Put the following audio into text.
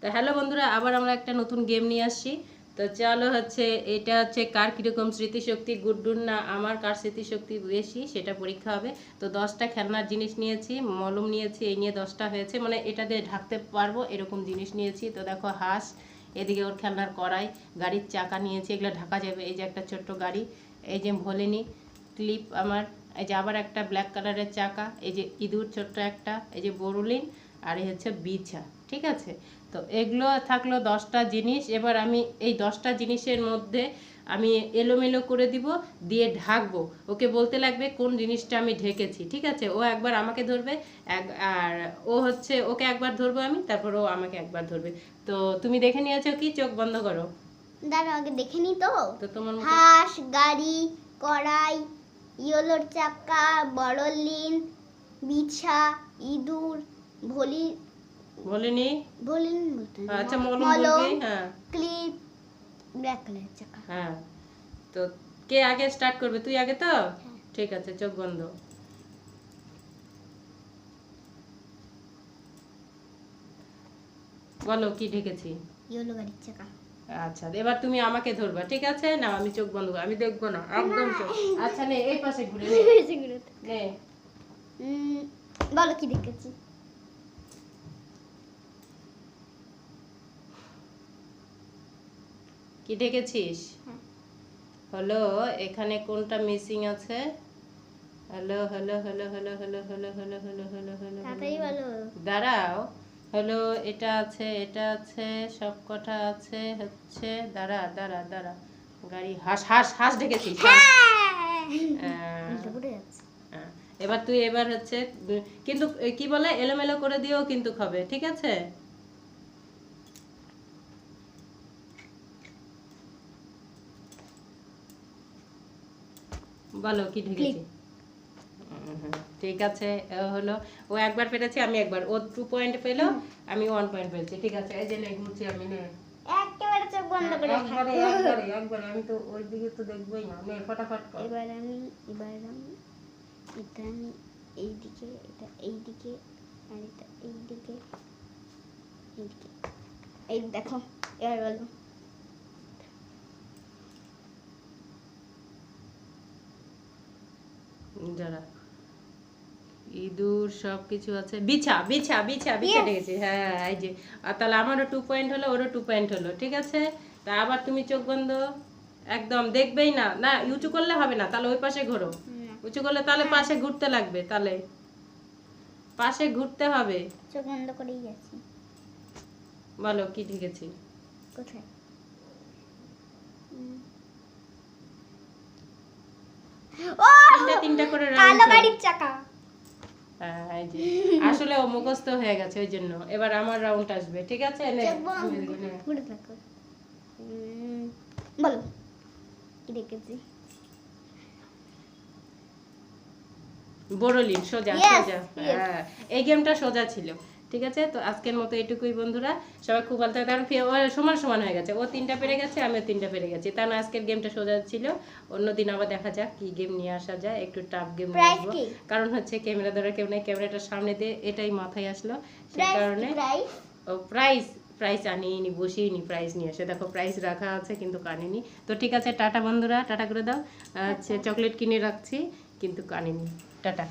তো হ্যালো বন্ধুরা, আবার আমরা একটা নতুন গেম নিয়ে আসছি। তো চলো হচ্ছে, এটা হচ্ছে কার কীরকম স্মৃতিশক্তি? গুড্ডুর না আমার কার স্মৃতিশক্তি বেশি? সেটা পরীক্ষা হবে। তো দশটা খেলনার জিনিস নিয়েছি, মলম নিয়েছি, এই নিয়ে দশটা হয়েছে। মানে এটা দিয়ে ঢাকতে পারব, এরকম জিনিস নিয়েছি। তো দেখো হাঁস, এদিকে ওর খেলনার কড়াই, গাড়ির চাকা নিয়েছি, এগুলো ঢাকা যাবে। এই যে একটা ছোট্ট গাড়ি, এই যে ভোলেনি ক্লিপ আমার, এই যে আবার একটা ব্ল্যাক কালারের চাকা, এই যে ইঁদুর ছোট্ট একটা, এই যে বরুলিন আর এই হচ্ছে বিছা। ঠিক আছে? তো এগুলো থাকল দশটা জিনিস। এবার আমি এই দশটা জিনিসের মধ্যে আমি এলোমেলো করে দিব দিয়ে ঢাকবো। ওকে বলতে লাগবে কোন জিনিসটা আমি ঢেকেছি ঠিক আছে? ও একবার আমাকে ধরবে এক আর ও হচ্ছে ওকে একবার ধরবো আমি তারপর ও আমাকে একবার ধরবে। তো তুমি দেখে নিয়েছো কি? চোখ বন্ধ করো। আগে দেখে নি তো। তো তোমার হাঁস গাড়ি কড়াই ইয়োলোর চাকা বড়লিন বিছা ইঁদুর ভলি বলিনি? ভলিন আচ্ছা মলম বলবি? হ্যাঁ। ক্লিপ ব্ল্যাক চাকা। হ্যাঁ। তো কে আগে স্টার্ট করবে? তুই আগে তো? ঠিক আছে চোখ বন্ধ। বলো কি ঢেকেছি? ইয়োলো গাড়ির চাকা। আচ্ছা এবার তুমি আমাকে ধরবা ঠিক আছে? না আমি চোখ বন্ধ আমি দেখব না একদম চোখ। আচ্ছা নে এই পাশে ঘুরে নে। নে। বলো কি দেখেছি কি হ্যাঁ। হলো এখানে কোনটা মিসিং আছে hello hello hello hello hello hello hello hello hello hello বলো দাঁড়াও হলো এটা আছে এটা আছে সব কটা আছে হচ্ছে দাঁড়া দাঁড়া দাঁড়া গাড়ি হাস হাঁস হাঁস ডেকেছিস এবার তুই এবার হচ্ছে কিন্তু কি বলে এলোমেলো করে দিও কিন্তু খাবে ঠিক আছে বলো কি ঢেকেছি। ঠিক আছে হলো ও একবার পেরেছে আমি একবার ও টু পয়েন্ট পেল আমি ওয়ান পয়েন্ট পেয়েছি ঠিক আছে এই যে নে ঘুরছি আমি নে। একেবারে চোখ বন্ধ করে একবারে একবারে একবারে আমি তো ওই দিকে তো দেখবোই না নে ফটাফট এবার আমি এবার আমি এটা আমি এইদিকে এটা এইদিকে আর এটা এইদিকে এইদিকে। এই দেখো এবার বলো। যারা ইঁদুর সব কিছু আছে। বিছা বিছা বিছা বিছা. ডেকেছি। হ্যাঁ এই যে। আর তাহলে আমারও টু পয়েন্ট হলো ওরও টু পয়েন্ট হলো ঠিক আছে? তা আবার তুমি চোখ বন্ধ। একদম দেখবেই না। না উঁচু করলে হবে না তাহলে ওই পাশে ঘোরো। উঁচু করলে তাহলে পাশে ঘুরতে লাগবে তাহলে। পাশে ঘুরতে হবে। চোখ বন্ধ করেই গেছি। বলো কি ঢেকেছি কোথায়? ও তিনটা করে কালো গাড়ির চাকা। হ্যাঁ। আসলে ও মুখস্থ হয়ে গেছে ওই জন্য। এবার আমার রাউন্ড আসবে ঠিক আছে? নে, বলো। কি দেখেছি? বড়লিন সোজা সোজা। হ্যাঁ এই গেমটা সোজা ছিল। ঠিক আছে? তো আজকের মতো এটুকুই বন্ধুরা। সবাই খুব ভালো থাকে। কারণ সমান সমান হয়ে গেছে। ও তিনটা পেরে গেছে আমিও তিনটা পেরে গেছি। তার মানে আজকের গেমটা সোজা ছিল। অন্যদিন আবার দেখা যাক কি গেম নিয়ে আসা যায়। একটু টাফ গেম আসব। কারণ হচ্ছে ক্যামেরা ধরে কেউ নেই। ক্যামেরাটার সামনে দিয়ে এটাই মাথায় আসলো। সে প্রাইস কারণে ও প্রাইস প্রাইস আনিয়ে নি বসিয়ে নি প্রাইস নিয়ে এসে দেখো প্রাইস রাখা আছে কিন্তু কানিনি তো ঠিক আছে টাটা বন্ধুরা। টাটা করে দাও। আচ্ছা চকলেট কিনে রাখছি কিন্তু কানিনি টাটা।